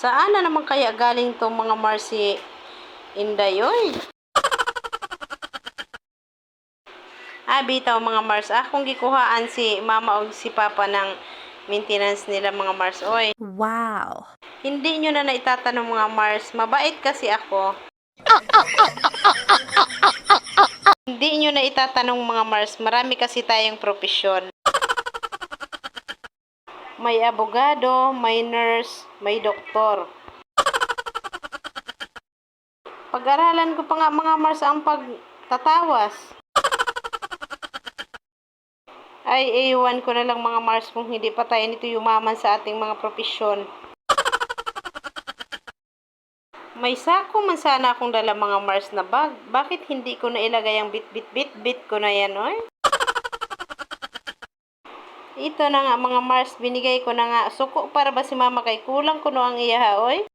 Saan na naman kaya galing tong mga Marcy Inday, oy? Ah, bitaw mga Mars. Akong gikuhaan si mama o si papa ng maintenance nila mga Mars, oy. Wow. Hindi nyo na naitatanong mga Mars. Mabait kasi ako. Hindi nyo na itatanong mga Mars. Marami kasi tayong profesyon. May abogado, may nurse, may doktor. Pag-aralan ko pa nga mga Mars ang pagtatawas. Ay, ewan ko na lang mga Mars kung hindi pa tayo nito yumaman sa ating mga profesyon. May sako man sana akong dala mga Mars na bag. Bakit hindi ko na ilagay ang bit bit bit bit ko na yan, oy? Ito na nga mga Mars, binigay ko na nga. Suko para ba si mama kay kulang ko no ang iya, oy?